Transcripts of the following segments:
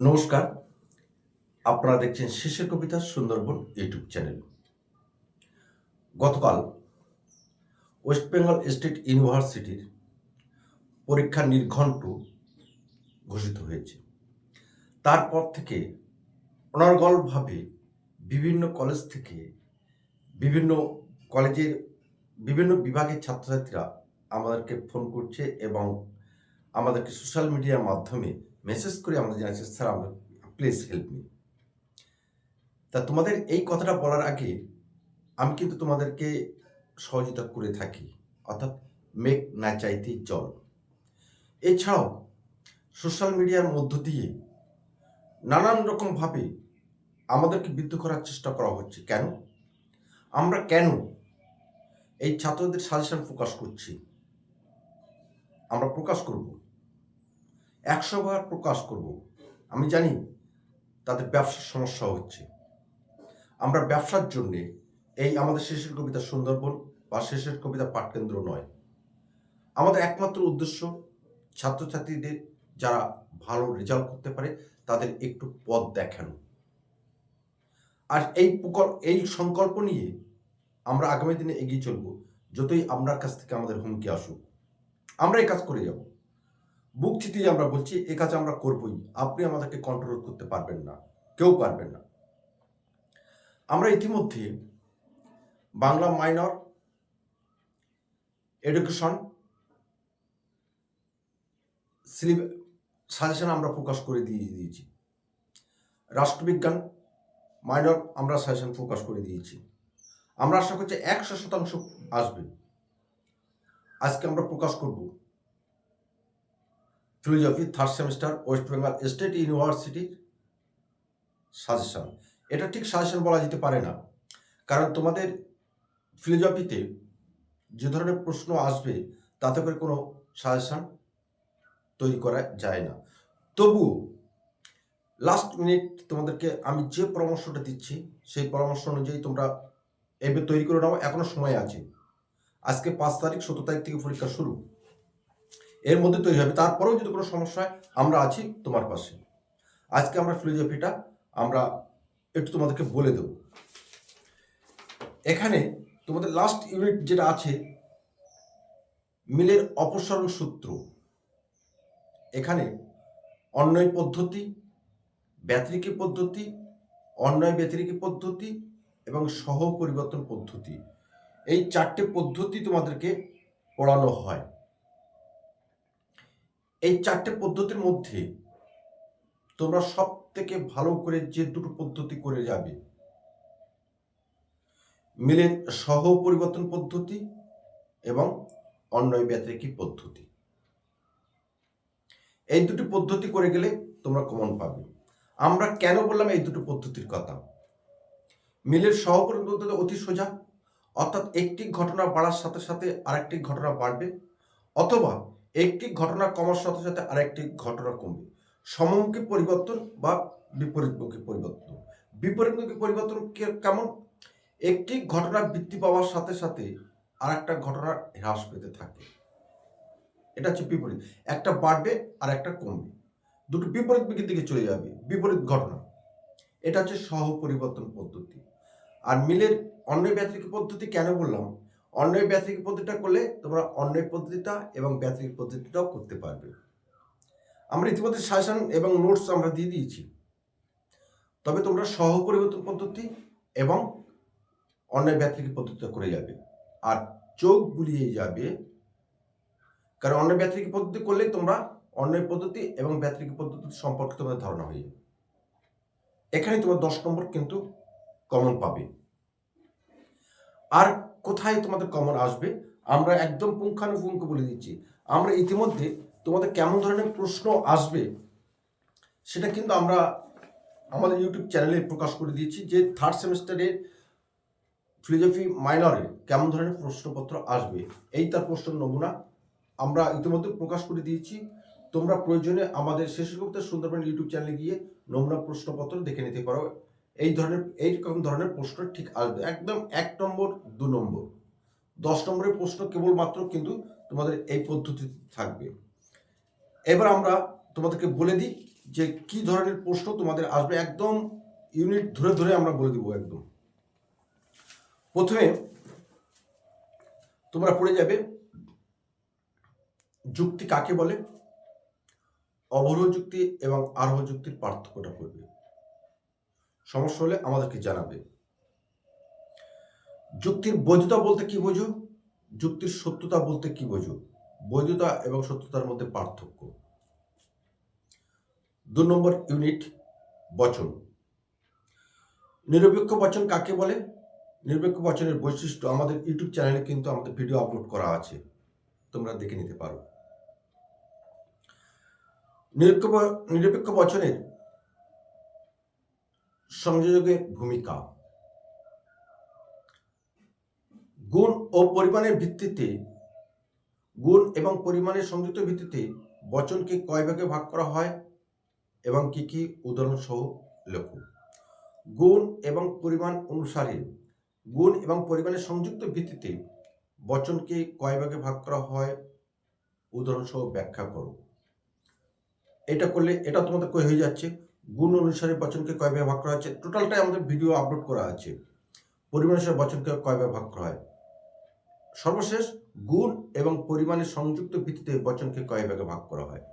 নমস্কার। আপনারা দেখছেন শেষের কবিতা সুন্দরবন ইউটিউব চ্যানেল। গতকাল ওয়েস্ট বেঙ্গল স্টেট ইউনিভার্সিটির পরীক্ষা নির্ঘণ্ট ঘোষিত হয়েছে। তারপর থেকে অনর্গলভাবে বিভিন্ন কলেজ থেকে বিভিন্ন কলেজের বিভিন্ন বিভাগের ছাত্রছাত্রীরা আমাদেরকে ফোন করছে এবং আমাদেরকে সোশ্যাল মিডিয়ার মাধ্যমে মেসেজ করে আমাদের জানাচ্ছে, স্যার আমরা প্লিজ হেল্প মি তা তোমাদের এই কথাটা বলার আগে আমি কিন্তু তোমাদেরকে সহযোগিতা করে থাকি, অর্থাৎ মেক না চাইতে জল এছাড়াও সোশ্যাল মিডিয়ার মধ্য দিয়ে নানান রকমভাবে আমাদেরকে বিদ্ধ করার চেষ্টা করা হচ্ছে। কেন? আমরা কেন এই ছাত্রদের সাজেশন প্রকাশ করছি? আমরা প্রকাশ করব। একশো বার প্রকাশ করব। আমি জানি তাদের ব্যবসার সমস্যা হচ্ছে। আমরা ব্যবসার জন্যে এই আমাদের শেষের কবিতা সুন্দরবন বা শেষের কবিতা পাঠকেন্দ্র নয়। আমাদের একমাত্র উদ্দেশ্য ছাত্রছাত্রীদের যারা ভালো রেজাল্ট করতে পারে তাদের একটু পথ দেখানো। আর এই এই সংকল্প নিয়ে আমরা আগামী দিনে এগিয়ে চলব, যতই আপনার কাছ থেকে আমাদের হুমকি আসুক। আমরা এই কাজ করে যাব। বুক চিতিয়ে আমরা বলছি, এ কাজ আমরা করবই। আপনি আমাদেরকে কন্ট্রোল করতে পারবেন না। কেউ পারবেন না। আমরা ইতিমধ্যে বাংলা মাইনর এডুকেশন সাজেশন আমরা প্রকাশ করে দিয়ে দিয়েছি। রাষ্ট্রবিজ্ঞান মাইনর আমরা সাজেশন প্রকাশ করে দিয়েছি। আমরা আশা করছি একশো শতাংশ আসবে। আজকে আমরা প্রকাশ করব philosophy third semester West Bengal state ইউনিভার্সিটির সাজেশন এটা ঠিক সাজেশন বলা যেতে পারে না। কারণ তোমাদের ফিলোজফিতে যে ধরনের প্রশ্ন আসবে, তাতে করে কোনো সাজেশন তৈরি করা যায় না। তবুও লাস্ট মিনিট তোমাদেরকে আমি যে পরামর্শটা দিচ্ছি, সেই পরামর্শ অনুযায়ী তোমরা এবার তৈরি করে নাও। এখনও সময় আছে। আজকে পাঁচ তারিখ, সতেরো তারিখ থেকে পরীক্ষা শুরু। এর মধ্যে তৈরি হবে। তারপরেও যদি কোনো সমস্যা হয়, আমরা আছি তোমার পাশে। আজকে আমরা ফিলোজফিটা আমরা একটু তোমাদেরকে বলে দেব। এখানে তোমাদের লাস্ট ইউনিট যেটা আছে, মিলের অপসারণ সূত্র। এখানে অন্যয় পদ্ধতি, ব্যতিরিকী পদ্ধতি অন্যয় ব্যতিরিকী পদ্ধতি এবং সহ পরিবর্তন পদ্ধতি। এই চারটে পদ্ধতি তোমাদেরকে পড়ানো হয়। এই চারটে পদ্ধতির মধ্যে তোমরা সব থেকে ভালো করে যে দুটো পদ্ধতি করে যাবে। মিলের সহ পরিবর্তন পদ্ধতি এবং অন্যয় ব্যতিরিকী পদ্ধতি। এই দুটি পদ্ধতি করে গেলে তোমরা কমন পাবে। আমরা কেন বললাম এই দুটো পদ্ধতির কথা? মিলের সহপরিণ পদ্ধতি অতি সোজা, অর্থাৎ একটি ঘটনা বাড়ার সাথে সাথে আরেকটি ঘটনা বাড়বে, অথবা একটি ঘটনা কমার সাথে সাথে আরেকটি ঘটনা কমবে। সমমুখী পরিবর্তন বা বিপরীতমুখী পরিবর্তন। বিপরীতমুখী পরিবর্তন কেমন? একটি ঘটনা বৃদ্ধি পাওয়ার সাথে সাথে আর একটা ঘটনা হ্রাস পেতে থাকে। এটা হচ্ছে বিপরীত। একটা বাড়বে আর একটা কমবে। দুটো বিপরীত দিকে চলে যাবে, বিপরীত ঘটনা। এটা হচ্ছে সহ পরিবর্তন পদ্ধতি। আর মিলের অন্য ব্যতিরিক পদ্ধতি কেন বললাম? অন্যয় ব্যতিরিক পদ্ধতিটা করলে তোমরা অন্যয় পদ্ধতিটা এবং ব্যতিরিক পদ্ধতিটাও করতে পারবে। আমরা ইতিমধ্যে সাজেশন এবং নোটস আমরা দিয়ে দিয়েছি। তবে তোমরা সহ পরিবর্তন পদ্ধতি এবং অন্যয় ব্যতিরিক পদ্ধতিটা করে যাবে আর চোখ বুলিয়ে যাবে। কারণ অন্যয় ব্যতিরিক পদ্ধতি করলে তোমরা অন্যয় পদ্ধতি এবং ব্যতিরিক পদ্ধতি সম্পর্কে তোমাদের ধারণা হয়ে যাবে। এখানে তোমার দশ নম্বর কিন্তু কমন পাবে। আর কোথায় তোমাদের কমন আসবে, আমরা একদম পুঙ্খানুপুঙ্খ বলে দিচ্ছি। আমরা ইতিমধ্যে তোমাদের কেমন ধরনের প্রশ্ন আসবে, সেটা কিন্তু আমরা আমাদের ইউটিউব চ্যানেলে প্রকাশ করে দিয়েছি যে থার্ড সেমিস্টারের ফিলোজফি মাইনরে কেমন ধরনের প্রশ্নপত্র আসবে, এই তার প্রশ্ন নমুনা আমরা ইতিমধ্যে প্রকাশ করে দিয়েছি। তোমরা প্রয়োজনে আমাদের শেষগুপ্ত সুন্দরবন ইউটিউব চ্যানেলে গিয়ে নমুনা প্রশ্নপত্র দেখে নিতে পারো। এই ধরনের এইরকম ধরনের প্রশ্ন ঠিক আসবে। একদম এক নম্বর, দু নম্বর। দশ নম্বরের প্রশ্ন কেবলমাত্র কিন্তু তোমাদের এই পদ্ধতিতে থাকবে। এবার আমরা তোমাদেরকে বলে দিই যে কি ধরনের প্রশ্ন তোমাদের আসবে। একদম ইউনিট ধরে ধরে আমরা বলে দিব একদম। প্রথমে তোমরা পড়ে যাবে, যুক্তি কাকে বলে? অবরোহ যুক্তি এবং আরোহ যুক্তির পার্থক্যটা করবে সমস্যা হলে আমাদেরকে জানাবে। যুক্তির বৈধতা বলতে কি বোঝো? যুক্তির সত্যতা বলতে কি বোঝো? বৈধতা এবং সত্যতার মধ্যে পার্থক্য। দু নম্বর ইউনিট বচন। নিরপেক্ষ বচন কাকে বলে? নিরপেক্ষ বচনের বৈশিষ্ট্য আমাদের ইউটিউব চ্যানেলে কিন্তু আমাদের ভিডিও আপলোড করা আছে। তোমরা দেখে নিতে পারো। নিরপেক্ষ নিরপেক্ষ বচনের সংযোজকের ভূমিকা। গুণ ও পরিমাণের ভিত্তিতে, গুণ এবং পরিমাণের সংযুক্ত ভিত্তিতে বচনকে কয় ভাগে ভাগ করা হয় এবং কি কি? উদাহরণ সহ লেখো। গুণ এবং পরিমাণ অনুসারে, গুণ এবং পরিমাণের সংযুক্ত ভিত্তিতে বচনকে কয় ভাগে ভাগ করা হয়? উদাহরণ সহ ব্যাখ্যা করো। এটা করলে এটা তোমাদের হয়ে যাচ্ছে? গুণ অনুসারে বচনকে কয় ভাগে করা হচ্ছে টোটালটাই আমাদের ভিডিও আপলোড করা আছে। পরিমাণ অনুসারে বচনকে কয় ভাগে করা হয়? সর্বশেষ, গুণ এবং পরিমাণের সংযুক্ত ভিত্তিতে বচনকে কয় ভাগে ভাগ করা হয়?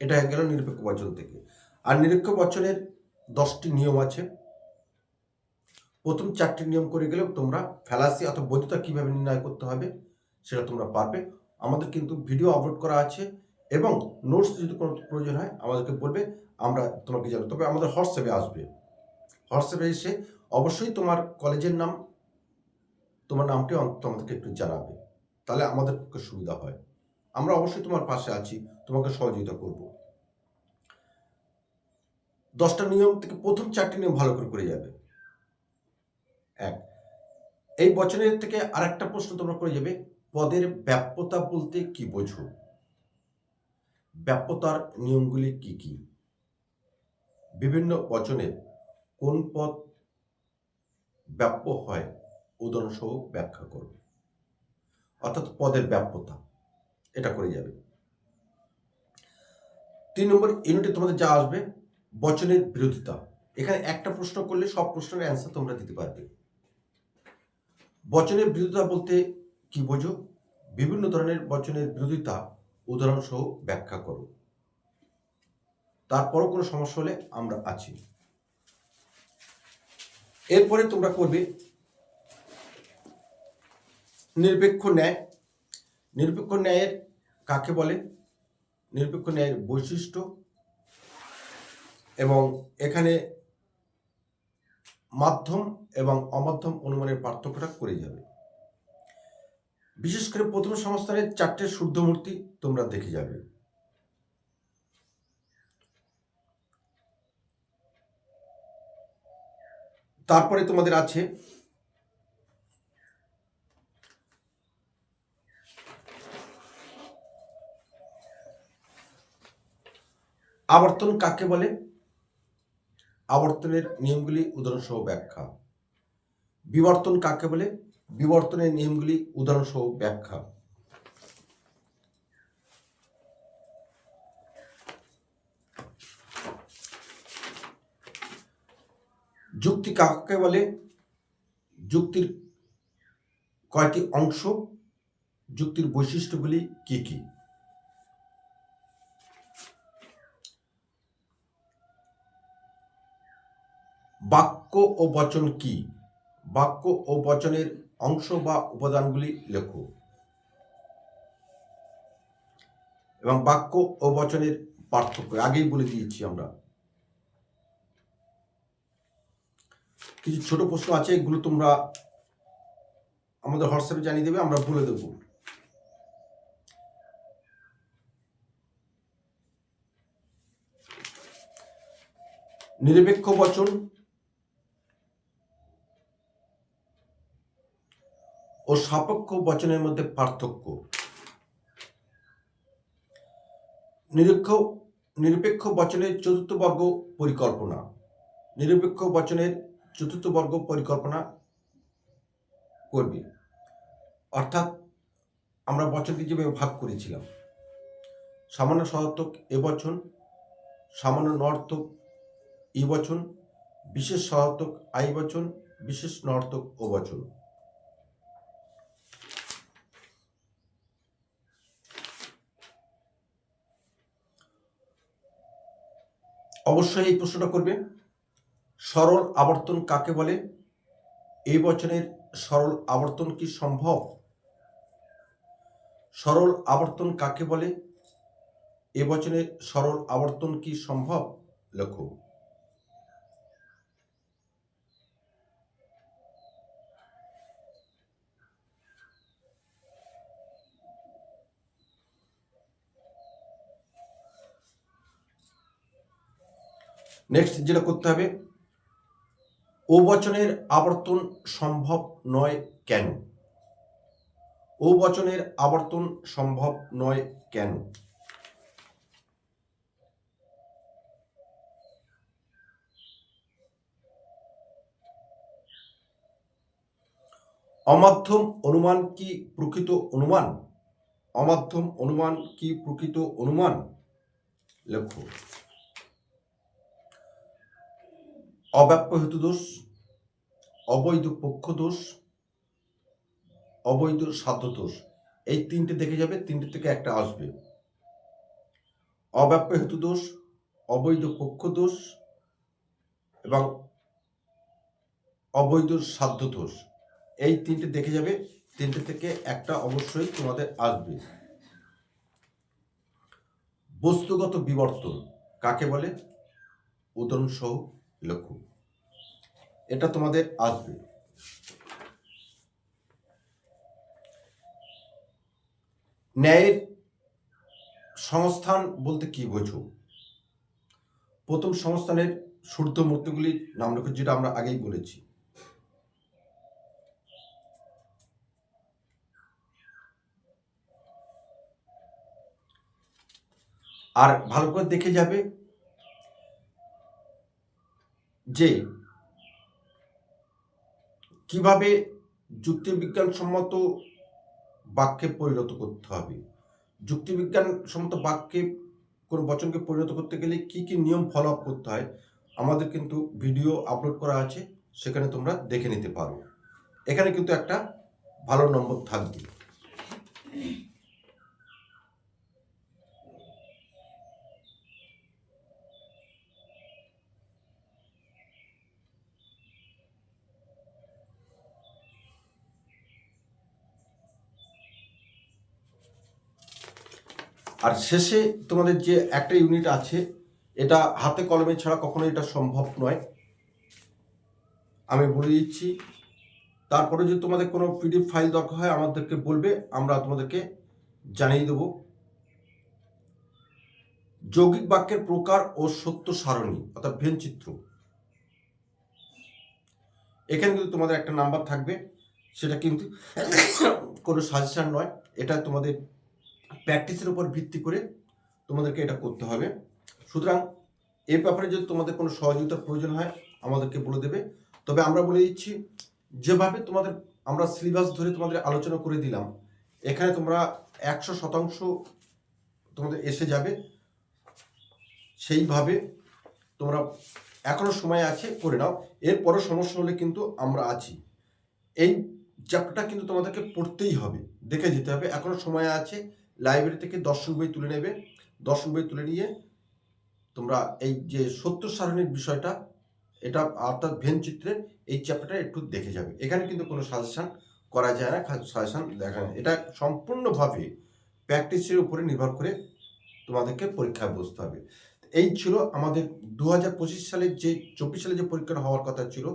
এটা গেল নিরপেক্ষ বচন থেকে। আর নিরপেক্ষ বচনের দশটি নিয়ম আছে। প্রথম চারটি নিয়ম করে গেলেও তোমরা ফ্যালাসি অথবা বৈধতা কীভাবে নির্ণয় করতে হবে, সেটা তোমরা পারবে। আমাদের কিন্তু ভিডিও আপলোড করা আছে। এবং নোটস যদি কোনো প্রয়োজন হয়, আমাদেরকে বলবে, আমরা তোমাকে জানাব। তবে আমাদের হোয়াটসঅ্যাপে আসবে। হোয়াটসঅ্যাপে এসে অবশ্যই তোমার কলেজের নাম, তোমার নামটি অন্তত আমাদেরকে একটু জানাবে। তাহলে আমাদের পক্ষে সুবিধা হয়। আমরা অবশ্যই তোমার পাশে আছি, তোমাকে সহযোগিতা করব। দশটা নিয়ম থেকে প্রথম চারটি নিয়ম ভালো করে করে যাবে। এক, এই বচনের থেকে আরেকটা প্রশ্ন তোমরা করে যাবে, পদের ব্যাপ্যতা বলতে কি বোঝো? ব্যাপ্যতার নিয়মগুলি কি কি? বিভিন্ন বচনে কোন পদ ব্যাপ্য হয় উদাহরণ সহ ব্যাখ্যা করবে। অর্থাৎ পদের ব্যাপ্যতা, এটা করে যাবে। তিন নম্বর ইউনিটে তোমাদের যা আসবে, বচনের বিরোধিতা। এখানে একটা প্রশ্ন করলে সব প্রশ্নের অ্যান্সার তোমরা দিতে পারবে। বচনের বিরোধিতা বলতে কি বোঝো? বিভিন্ন ধরনের বচনের বিরোধিতা উদাহরণ সহ ব্যাখ্যা করো। তারপরও কোনো সমস্যা হলে আমরা আছি। এরপরে তোমরা করবে নিরপেক্ষ ন্যায়। নিরপেক্ষ ন্যায়ের কাকে বলে? নিরপেক্ষ ন্যায়ের বৈশিষ্ট্য এবং এখানে মাধ্যম এবং অমাধ্যম অনুমানের পার্থক্যটা করে যাবে। বিশেষ করে প্রথম সংস্থানের চারটে শুদ্ধমূর্তি তোমরা দেখে যাবে। তারপরে তোমাদের আছে আবর্তন কাকে বলে? আবর্তনের নিয়মগুলি উদাহরণসহ ব্যাখ্যা। বিবর্তন কাকে বলে? বিবর্তনের নিয়মগুলি উদাহরণসহ ব্যাখ্যা। যুক্তি কাকে বলে? যুক্তির কয়টি অংশ? যুক্তির বৈশিষ্ট্যগুলি কি কি? বাক্য ও বচন কি? বাক্য ও বচনের অংশ বা উপাদানগুলি লেখো। এবং বাক্য ও বচনের পার্থক্য, আগেই বলে দিয়েছি আমরা। কিছু ছোট প্রশ্ন আছে, এগুলো তোমরা আমাদের হোয়াটসঅ্যাপে জানিয়ে দেবে, আমরা বলে দেবো। নিরপেক্ষ বচন সাপেক্ষ বচনের মধ্যে পার্থক্য। নিরপেক্ষ নিরপেক্ষ বচনের চতুর্থ বর্গ পরিকল্পনা। নিরপেক্ষ বচনের চতুর্থ বর্গ পরিকল্পনা করবে। অর্থাৎ আমরা বচনকে যেভাবে ভাগ করেছিলাম, সামান্য সহার্থক এবচন সামান্য নর্থক ইবচন বিশেষ সহার্থক আই বচন, বিশেষ নর্থক ও বচন। অবশ্যই এই প্রশ্নটা করবে। সরল আবর্তন কাকে বলে? এই বচনের সরল আবর্তন কি সম্ভব? সরল আবর্তন কাকে বলে? এ বচনের সরল আবর্তন কি সম্ভব? লেখো নেক্সট যেটা করতে হবে ও বচনের আবর্তন সম্ভব নয় কেন? ও বচনের আবর্তন সম্ভব নয় কেন? অমাধ্যম অনুমান কি প্রকৃত অনুমান? অমাধ্যম অনুমান কি প্রকৃত অনুমান? লেখো। অব্যাপ্য হেতু দোষ, অবৈধ পক্ষ দোষ, অবৈধ সাধ্য দোষ। এই তিনটে দেখে যাবে, তিনটে থেকে একটা আসবে। অব্যাপ্য হেতু দোষ, অবৈধ পক্ষ দোষ এবং অবৈধ সাধ্য দোষ। এই তিনটে দেখে যাবে, তিনটে থেকে একটা অবশ্যই তোমাদের আসবে। বস্তুগত বিবর্তন কাকে বলে? উদাহরণ সহ লক্ষ্য। এটা তোমাদের আসবে। ন্যায়ের সংস্থান বলতে কি বোঝো? প্রথম সংস্থানের শুদ্ধ মূর্তিগুলির নাম লেখো, যেটা আমরা আগেই বলেছি। আর ভালো করে দেখে যাবে যে কীভাবে যুক্তিবিজ্ঞানসম্মত বাক্যে পরিণত করতে হবে? যুক্তিবিজ্ঞান সম্মত বাক্যে কোনো বচনকে পরিণত করতে গেলে কি কি নিয়ম ফলো আপ করতে হয়? আমাদের কিন্তু ভিডিও আপলোড করা আছে, সেখানে তোমরা দেখে নিতে পারো। এখানে কিন্তু একটা ভালো নম্বর থাকবে। আর শেষে তোমাদের যে একটা ইউনিট আছে, এটা হাতে কলমে ছাড়া কখনো এটা সম্ভব নয়। আমি বলে দিচ্ছি, তারপরে যদি তোমাদের কোনো পিডিএফ ফাইল দরকার হয়, আমাদেরকে বলবে, আমরা তোমাদেরকে জানিয়ে দেব। যৌগিক বাক্যের প্রকার ও সত্য সারণী, অর্থাৎ ভেন চিত্র। এখানে কিন্তু তোমাদের একটা নাম্বার থাকবে, সেটা কিন্তু কোনো সাজেশন নয়, এটা তোমাদের প্র্যাকটিসের উপর ভিত্তি করে তোমাদেরকে এটা করতে হবে। সুতরাং এ ব্যাপারে যদি তোমাদের কোনো সহযোগিতার প্রয়োজন হয়, আমাদেরকে বলে দেবে। তবে আমরা বলে দিচ্ছি, যেভাবে তোমাদের আমরা সিলেবাস ধরে তোমাদের আলোচনা করে দিলাম, এখানে তোমরা একশো শতাংশ তোমাদের এসে যাবে। সেইভাবে তোমরা এখনও সময় আছে, করে নাও। এরপরও সমস্যা হলে কিন্তু আমরা আছি। এই চ্যাপ্টারটা কিন্তু তোমাদেরকে পড়তেই হবে, দেখে যেতে হবে। এখনও সময় আছে লাইব্রেরি থেকে দর্শন বই তুলে নেবে। দর্শন বই তুলে নিয়ে তোমরা এই যে সত্য সারণীর বিষয়টা, এটা অর্থাৎ ভেন চিত্রের এই চ্যাপ্টারটা একটু দেখে যাবে। এখানে কিন্তু কোনো সাজেশান করা যায় না সাজেশান দেখা না এটা সম্পূর্ণভাবে প্র্যাকটিসের উপরে নির্ভর করে তোমাদেরকে পরীক্ষায় বসতে হবে। এই ছিল আমাদের দু হাজার পঁচিশ সালের যে, চব্বিশ সালে যে পরীক্ষাটা হওয়ার কথা ছিল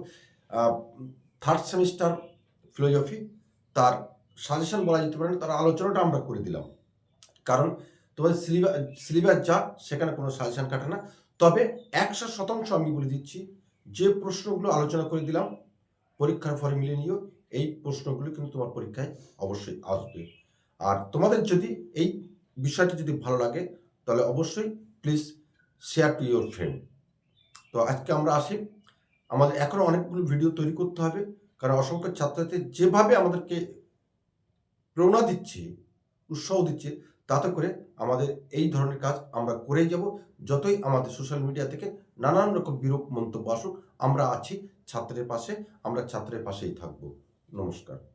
থার্ড সেমিস্টার ফিলোজফি তার সাজেশন বলা যেতে পারে না, তার আলোচনাটা আমরা করে দিলাম। কারণ তোমাদের সিলেবাস সিলেবাস যা, সেখানে কোনো সাজেশন কাটে না। তবে একশো শতাংশ আমি বলে দিচ্ছি, যে প্রশ্নগুলো আলোচনা করে দিলাম, পরীক্ষার ফলে মিলে নিও, এই প্রশ্নগুলো কিন্তু তোমার পরীক্ষায় অবশ্যই আসবে। আর তোমাদের যদি এই বিষয়টি যদি ভালো লাগে, তাহলে অবশ্যই please share to your friend তো আজকে আমরা আসি। আমাদের এখনও অনেকগুলো ভিডিও তৈরি করতে হবে, কারণ অসংখ্য ছাত্রছাত্রী যেভাবে আমাদেরকে প্রেরণা দিচ্ছে, উৎসাহ দিচ্ছে তাতে করে আমাদের এই ধরনের কাজ আমরা করেই যাব। যতই আমাদের সোশ্যাল মিডিয়া থেকে নানান রকম বিরূপ মন্তব্য আসুক, আমরা আছি ছাত্রের পাশে, আমরা ছাত্রের পাশেই থাকব। নমস্কার।